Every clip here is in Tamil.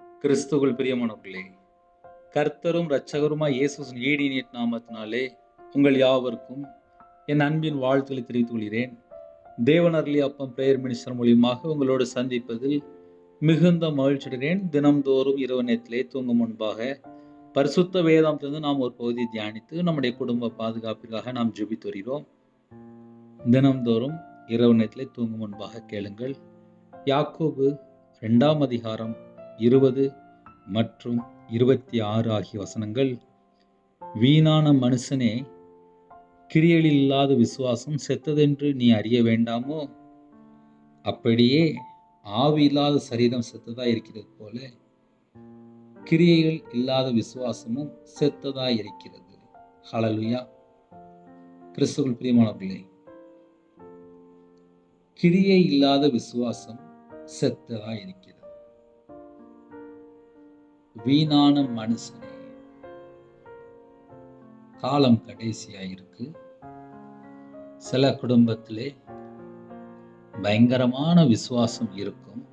கிறிஸ்துவுக்குள் பிரியமானவர்களே கர்த்தரும் இரட்சகருமாய் இயேசுவின் ஈடினியட் நாமத்தினாலே உங்கள் யாவருக்கும் என் அன்பின் வாழ்த்துக்களை தெரிவித்துக் கொள்கிறேன். தேவனர்லி அப்பம் பிரேயர் மினிஸ்டர் மூலியமாக உங்களோடு சந்திப்பதில் மிகுந்த மகிழ்ச்சியடைகிறேன் தினம்தோறும் இரவு நேரத்திலே தூங்கும் முன்பாக பரிசுத்த வேதாந்திலிருந்து நாம் ஒரு பகுதியை தியானித்து நம்முடைய குடும்ப பாதுகாப்பிற்காக நாம் ஜெபித்து வருகிறோம். தினம்தோறும் இரவு நேரத்திலே தூங்கும் முன்பாக கேளுங்கள். யாக்கோபு ரெண்டாம் அதிகாரம் இருபது மற்றும் இருபத்தி ஆறு ஆகிய வசனங்கள் வீணான மனுஷனே கிரியலில் இல்லாத விசுவாசம் செத்ததென்று நீ அறிய வேண்டாமோ? அப்படியே ஆவி இல்லாத சரீரம் செத்ததா இருக்கிறது போல கிரியைகள் இல்லாத விசுவாசமும் செத்ததாக இருக்கிறது. ஹலலுயா கிறிஸ்துவல் பிரியமானவர்களே கிரியை இல்லாத விசுவாசம் செத்ததா இருக்கிறது. வீணான மனுஷனே. காலம் கடைசியா இருக்கு சில குடும்பத்திலே பயங்கரமான விசுவாசம் இருக்கும்.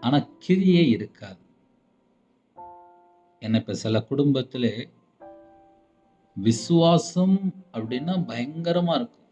ஆனா கிரியே இருக்காது. என்ன இப்ப சில குடும்பத்திலே விசுவாசம் அப்படின்னா பயங்கரமா இருக்கும்.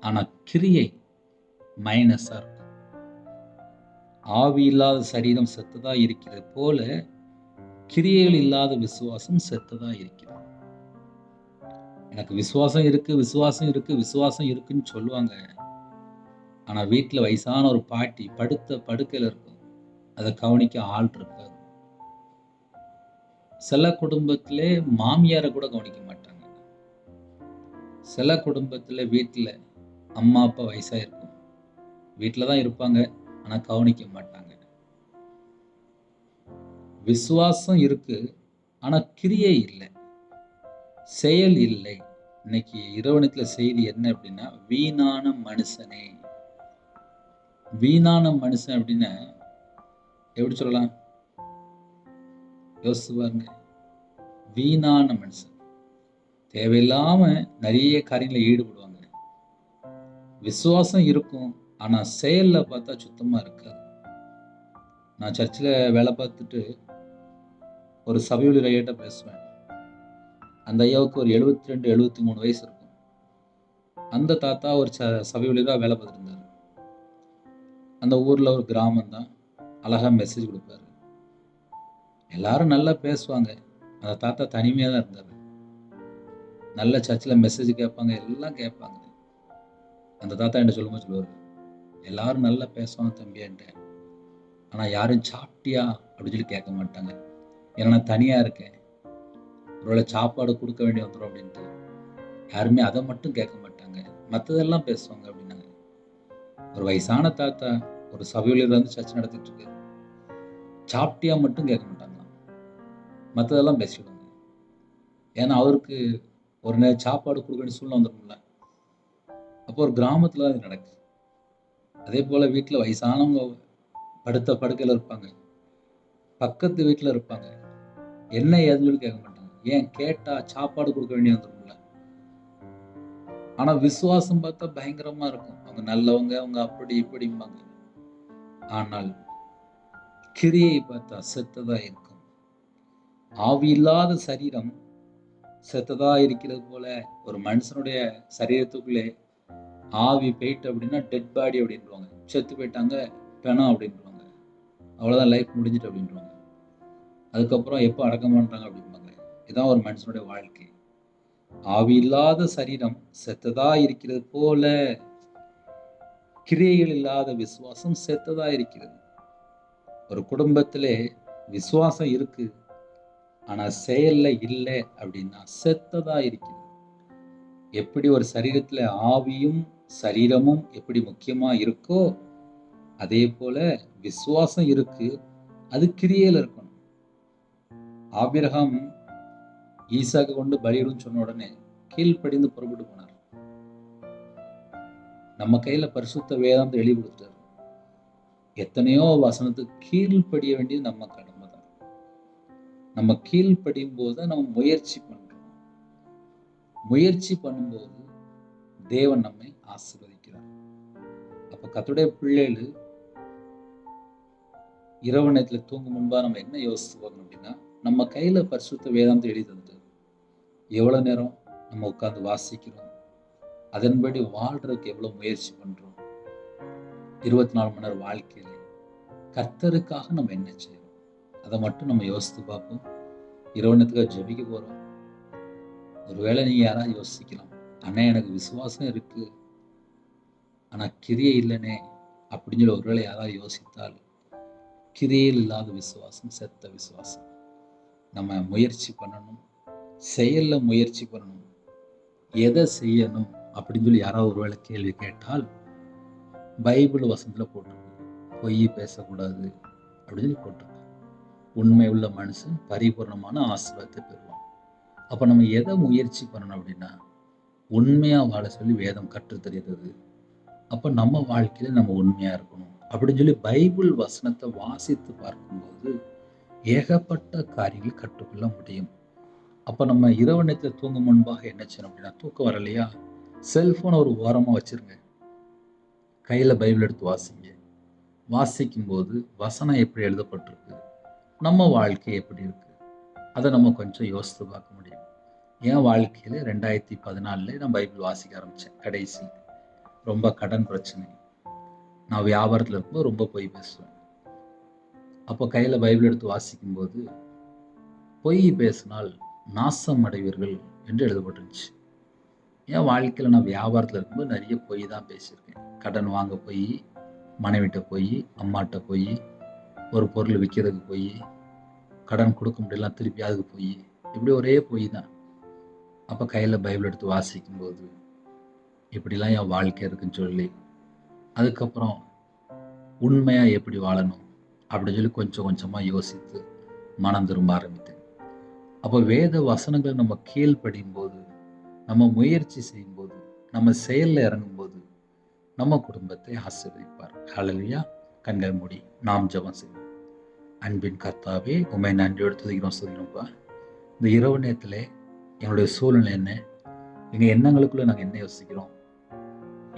ஆனா கிரியை மைனஸா இருக்கும். ஆவி இல்லாத சரீரம் செத்ததா இருக்கிறது போல கிரியைகள் இல்லாத விசுவாசம் செத்ததா இருக்கிறது. எனக்கு விசுவாசம் இருக்கு விசுவாசம் இருக்கு விசுவாசம் இருக்குன்னு சொல்லுவாங்க. ஆனா வீட்டில் வயசான ஒரு பாட்டி படுத்த படுக்கையில் இருக்கும். அதை கவனிக்க ஆள் இருக்காது. சில குடும்பத்திலே மாமியாரை கூட கவனிக்க மாட்டாங்க. சில குடும்பத்தில் வீட்டில் அம்மா அப்பா வயசாக இருக்கும் வீட்டில் தான் இருப்பாங்க. ஆனால் கவனிக்க மாட்டாங்க. விசுவாசம் இருக்கு ஆனா கிரியை இல்லை. செயல் இல்லை. இன்னைக்கு இரவணத்தில் செய்தி என்ன அப்படின்னா வீணான மனுஷனே. வீணான மனுஷன் அப்படின்னா எப்படி சொல்லலாம்? யோசிச்சு பாருங்க. வீணான மனுஷன். தேவையில்லாம நிறைய காரியங்களில் ஈடுபடுவாங்க. விசுவாசம் இருக்கும். ஆனா செயலில் பார்த்தா சுத்தமா இருக்காது. நான் சர்ச்சில் வேலை பார்த்துட்டு ஒரு சபையுள்ள ஐயாட்ட பேசுவேன். அந்த ஐயாவுக்கு ஒரு எழுபத்தி ரெண்டு எழுபத்தி மூணு வயசு இருக்கும். அந்த தாத்தா ஒரு ச சபையுள்ளராக வேலை பார்த்துருந்தாரு. அந்த ஊரில் ஒரு கிராமம் தான். அழகாக மெசேஜ் கொடுப்பாரு. எல்லாரும் நல்லா பேசுவாங்க. அந்த தாத்தா தனிமையாக தான் இருந்தார். நல்ல சர்ச்சில் மெசேஜ் கேட்பாங்க. எல்லாம் கேட்பாங்க. அந்த தாத்தா என்ன சொல்லும்போது சொல்லுவார் எல்லாரும் நல்லா பேசுவாங்க தம்பியான்ட்டு ஆனால் யாரும் சாப்பிட்டியா அப்படின்னு சொல்லி கேட்க மாட்டாங்க. ஏன்னா நான் தனியாக இருக்கேன். ஒருவேளை சாப்பாடு கொடுக்க வேண்டி வந்துடும் அப்படின்ட்டு. யாருமே அதை மட்டும் கேட்க மாட்டாங்க. மற்றதெல்லாம் பேசுவாங்க அப்படின்னாங்க. ஒரு வயசான தாத்தா ஒரு சபையில் வந்து சர்ச்சை நடத்திட்டு இருக்கு சாப்பிட்டியா மட்டும் கேட்க மாட்டாங்க மற்றதெல்லாம் பேசிடுவாங்க. ஏன்னா அவருக்கு ஒரு நேரம் சாப்பாடு கொடுக்க வேண்டிய சூழ்நிலை வந்துடும்ல அப்போ ஒரு கிராமத்தில் அது நடக்குது. அதே போல் வீட்டில் வயசானவங்க படுத்த படுக்கையில் இருப்பாங்க. பக்கத்து வீட்டில் இருப்பாங்க. என்ன ஏதுன்னு சொல்லி கேட்க மாட்டாங்க. ஏன்? கேட்டா சாப்பாடு கொடுக்க வேண்டிய வந்துடும்ல ஆனால் விசுவாசம் பார்த்தா பயங்கரமா இருக்கும். அவங்க நல்லவங்க அவங்க அப்படி இப்படிம்பாங்க. ஆனால் கிரியை பார்த்தா செத்ததா இருக்கும். ஆவி இல்லாத சரீரம் செத்ததா இருக்கிறது போல ஒரு மனுஷனுடைய சரீரத்துக்குள்ளே ஆவி போயிட்டு அப்படின்னா டெட் பாடி அப்படின்வாங்க செத்து போயிட்டாங்க பெணம் அப்படின்வாங்க அவ்வளோதான் லைஃப் முடிஞ்சிட்டு அப்படின்வாங்க அதுக்கப்புறம் எப்போ அடக்கம் பண்ணுறாங்க அப்படிம்பாங்க இதுதான் ஒரு மனுஷனுடைய வாழ்க்கை. ஆவி இல்லாத சரீரம் செத்ததா இருக்கிறது போல கிரியைகள் இல்லாத விசுவாசம் செத்ததா இருக்கிறது. ஒரு குடும்பத்திலே விசுவாசம் இருக்கு ஆனா செயல்ல இல்லை அப்படின்னா செத்ததா இருக்கிறது. எப்படி ஒரு சரீரத்துல ஆவியும் சரீரமும் எப்படி முக்கியமா இருக்கோ அதே போல விசுவாசம் இருக்கு. அது கிரியையில் இருக்கணும். ஆபிரகாம் ஈசாக்கு கொண்டு பலியிடும் சொன்ன உடனே கீழ்ப்படிந்து புறப்பட்டு போனார். நம்ம கையில பரிசுத்த வேதாந்த எழுதி கொடுத்துட்டார். எத்தனையோ வசனத்துக்கு கீழ்ப்படிய வேண்டியது நம்ம கடமை தான். நம்ம கீழ்ப்படியும் போது நம்ம முயற்சி பண்றோம். முயற்சி பண்ணும்போது தேவன் நம்மை ஆசிர்வதிக்கிறார். அப்ப கத்துடைய பிள்ளைகள் இரவு நேரத்தில் தூங்கும் முன்பாக நம்ம என்ன யோசித்து பார்க்கணும் அப்படின்னா நம்ம கையில் பரிசுத்த வேதாந்தம் எழுதி தந்தது எவ்வளோ நேரம் நம்ம உட்காந்து வாசிக்கிறோம் அதன்படி வாழ்றதுக்கு எவ்வளோ முயற்சி பண்ணுறோம் இருபத்தி நாலு மணி நேரம் வாழ்க்கையில் கர்த்தருக்காக நம்ம என்ன செய்யறோம்? அதை மட்டும் நம்ம யோசித்து பார்ப்போம். இரவு நேரத்துக்காக ஜெபிக்க போகிறோம் ஒருவேளை நீ யாராவது யோசிக்கலாம். ஆனா எனக்கு விசுவாசம் இருக்கு. ஆனால் கிரியை இல்லைனே அப்படின்னு சொல்லி ஒருவேளை யாராவது யோசித்தால் கிரியில் இல்லாத விசுவாசம் செத்த விசுவாசம். நம்ம முயற்சி பண்ணணும் செயலில் முயற்சி பண்ணணும். எதை செய்யணும் அப்படின்னு சொல்லி யாராவது ஒருவேளை கேள்வி கேட்டால் பைபிள் வசனத்தில் போட்டிருக்கு. பொய் பேசக்கூடாது அப்படின்னு சொல்லி போட்டிருக்கு. உண்மை உள்ள மனுஷன் பரிபூர்ணமான ஆசீர்வாதத்தை பெறுவான். அப்போ நம்ம எதை முயற்சி பண்ணணும் அப்படின்னா உண்மையாக வாழ சொல்லி வேதம் கற்று தருகிறது அப்போ நம்ம வாழ்க்கையில நம்ம உண்மையாக இருக்கணும். அப்படின்னு சொல்லி பைபிள் வசனத்தை வாசித்து பார்க்கும்போது ஏகப்பட்ட காரியங்கள் கற்றுக்கொள்ள முடியும். அப்போ நம்ம இரவு நேரத்தில் தூங்கும் முன்பாக என்ன செய்யணும் அப்படின்னா தூக்கம் வரலையா செல்ஃபோனை ஒரு ஓரமாக வச்சுருங்க. கையில் பைபிள் எடுத்து வாசிங்க. வாசிக்கும்போது வசனம் எப்படி எழுதப்பட்டிருக்கு? நம்ம வாழ்க்கை எப்படி இருக்குது அதை நம்ம கொஞ்சம் யோசித்து பார்க்க முடியும். என் வாழ்க்கையில் ரெண்டாயிரத்தி பதினாலில் நான் பைபிள் வாசிக்க ஆரம்பித்தேன் கடைசி. ரொம்ப கடன் பிரச்சனை. நான் வியாபாரத்தில் இருக்கும்போது ரொம்ப பொய் பேசுவேன். அப்போ கையில் பைபிள் எடுத்து வாசிக்கும்போது பொய் பேசினால் நாசம் அடைவீர்கள் என்று எழுதப்பட்டிருந்துச்சு. என் வாழ்க்கையில் நான் வியாபாரத்தில் இருக்கும்போது நிறைய பொய் தான் பேசியிருக்கேன். கடன் வாங்க போய் மனைவிட்ட போய் அம்மாட்ட போய் ஒரு பொருள் விற்கிறதுக்கு போய் கடன் கொடுக்க முடியலாம் திருப்பி அதுக்கு போய். இப்படி ஒரே பொய் தான். அப்போ கையில் பைபிள் எடுத்து வாசிக்கும்போது இப்படிலாம் என் வாழ்க்கை இருக்குன்னு சொல்லி அதுக்கப்புறம் உண்மையாக எப்படி வாழணும் அப்படின்னு சொல்லி கொஞ்சம் கொஞ்சமாக யோசித்து மனம் திரும்ப ஆரம்பித்தேன். அப்போ வேத வசனங்கள் நம்ம கீழ்ப்படியும் போது நம்ம முயற்சி செய்யும்போது நம்ம செயலில் இறங்கும்போது நம்ம குடும்பத்தை ஆசீர்வதிப்பார். ஹalleluya கண்கள் மூடி நாம் ஜபம் செய்வோம். அன்பின் கர்த்தாவே உண்மை நன்றியோடு துதிக்கிறோம் சொல்லிக்கிறோம்ப்பா இந்த இரவு நேரத்தில் எங்களுடைய சூழ்நிலை என்ன? எங்கள் எண்ணங்களுக்குள்ளே நாங்கள் என்ன யோசிக்கிறோம்?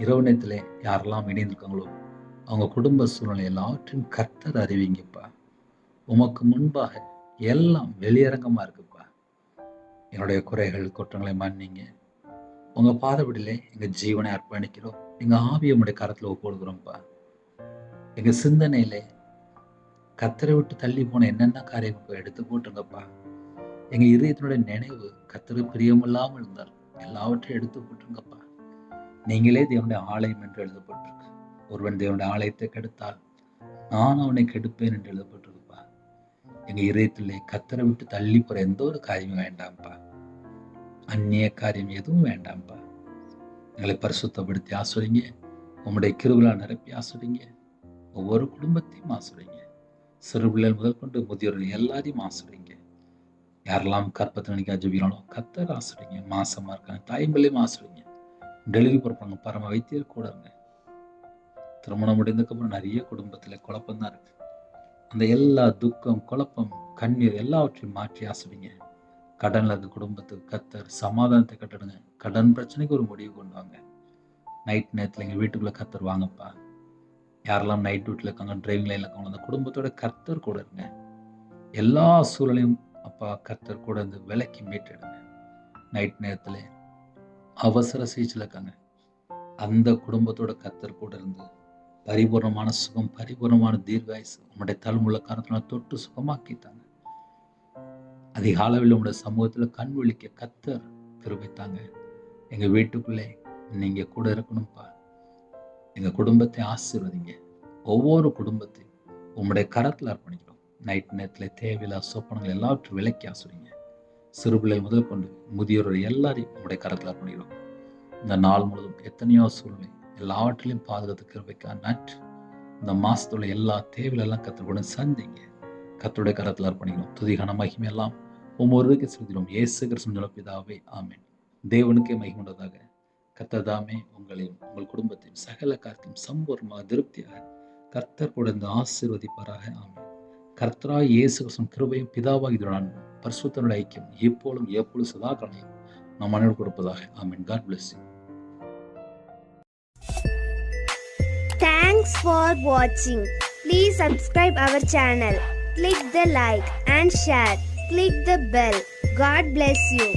இரவு நேரத்தில் யாரெல்லாம் இணைந்திருக்காங்களோ அவங்க குடும்ப சூழ்நிலை எல்லாவற்றையும் கர்த்தர் அறிவிங்கப்பா. உமக்கு முன்பாக எல்லாம் வெளியரங்கமாக இருக்குப்பா. என்னுடைய குறைகள் குற்றங்களை மன்னிங்க. உங்கள் பாதப்படியிலே எங்கள் ஜீவனை அர்ப்பணிக்கிறோம். எங்கள் ஆவியை உடைய கரத்தில் ஒப்புடுக்குறோம்ப்பா எங்கள் சிந்தனையிலே கத்தரை விட்டு தள்ளி போன என்னென்ன காரியங்கள் எடுத்து போட்டுருங்கப்பா. எங்கள் இதயத்தினுடைய நினைவு கத்தரு பிரியமில்லாமல் இருந்தால் எல்லாவற்றையும் எடுத்து போட்டுருங்கப்பா. நீங்களே தேவனுடைய ஆலயம் என்று எழுதப்பட்டிருக்கு. ஒருவன் தேவனுடைய ஆலயத்தை கெடுத்தால் நான் அவனை கெடுப்பேன் என்று எழுதப்பட்டிருக்குப்பா. எங்கள் இதயத்திலே கத்தரை விட்டு தள்ளி போகிற எந்த ஒரு காரியமும் வேண்டாம்ப்பா. அந்நிய காரியம் எதுவும் வேண்டாம்ப்பா. எங்களை பரிசுத்தப்படுத்தி ஆசுறீங்க உங்களுடைய கிருவிழா நிரப்பி ஆசுறீங்க ஒவ்வொரு குடும்பத்தையும் ஆசுறீங்க சிறு பிள்ளைகள் முதல் கொண்டு முதியோர்கள் எல்லாரையும் ஆசுறீங்க யாரெல்லாம் கற்பத்தை நினைக்க ஜபிக்கிறானோ கத்தர் ஆசுறீங்க மாசமாக இருக்காங்க. தாய்மொழியும் ஆசுறீங்க டெலிவரி பிறப்பாங்க பரம வைத்தியர் கூட இருங்க. திருமணம் முடிந்ததுக்கப்புறம் நிறைய குடும்பத்தில் குழப்பம் தான் இருக்கு. அந்த எல்லா துக்கம் குழப்பம் கண்ணீர் எல்லாவற்றையும் மாற்றி ஆசைவிங்க கடனில் இருக்க குடும்பத்துக்கு கத்தர் சமாதானத்தை கட்டிடுங்க கடன் பிரச்சனைக்கு ஒரு முடிவு கொண்டு வாங்க. நைட் நேரத்தில் எங்கள் வீட்டுக்குள்ளே கத்தர் வாங்கப்பா. யாரெல்லாம் நைட் டியூட்டில் இருக்காங்க டிரைவிங் லைனில் இருக்காங்க அந்த குடும்பத்தோட கர்த்தர் கூட இருங்க. எல்லா சூழலையும் அப்பா கர்த்தர் கூட இருந்து விலக்கி மீட்டெடுங்க. நைட் நேரத்தில் அவசர சிகிச்சையில் இருக்காங்க. அந்த குடும்பத்தோட கத்தர் கூட இருந்து பரிபூர்ணமான சுகம் பரிபூர்ணமான தீர்காயுசு உங்களுடைய தலைமுள்ள காரணத்தினால் தொட்டு சுகமாக்கித்தாங்க அதிகாலவில் உங்களுடைய சமூகத்தில் கண் விழிக்க கத்தர் கிருபித்தாங்க. எங்க வீட்டுக்குள்ளே நீங்கள் கூட இருக்கணும்ப்பா. எங்க குடும்பத்தை ஆசீர்வதிங்க. ஒவ்வொரு குடும்பத்தையும் உங்களுடைய கரத்தில் அர்ப்பணிக்கிறோம். நைட் நேரத்தில் தேவையில்லா சொப்பனங்கள் எல்லாவற்றையும் விலைக்கு ஆசுறீங்க சிறுபிள்ளை முதல் கொண்டு முதியோர் எல்லாரையும் உங்களுடைய கரத்தில் அர்ப்பணிக்கிறோம். இந்த நாள் முழுவதும் எத்தனையோ சூழ்நிலை எல்லாவற்றிலையும் பாதுகாத்து கிருபைக்கா நட் இந்த மாசத்துல எல்லா தேவையிலெல்லாம் கத்தருடன் சந்திங்க. கத்தருடைய கரத்தில் அர்ப்பணிக்கிறோம். துதிகான மகிமை எல்லாம் ஒவ்வொருவருக்கு செலுத்தினோம் இயேசு கிருஷ்ணன் பிதாவே ஆமேன். தேவனுக்கே மகிமுண்டதாக கத்ததாமே உங்களையும் உங்கள் குடும்பத்தையும் சகல காரத்தையும் சம்பூர்ணமாக திருப்தியாக கர்த்தர் கூட இந்த ஆசீர்வதிப்பாராக. ஆமேன். கர்த்தராய் இயேசு கிருஷ்ணன் கிருபையும் பிதாவாக இதனுடன் பரிசுத்தனுடைய ஐக்கியம் எப்பொழுதும் எப்பொழுது சதா காலையும் நாம் மனைவி கொடுப்பதாக amen God bless you Thanks for watching. Please subscribe our channel. Click the like and share. Click the bell. God bless you.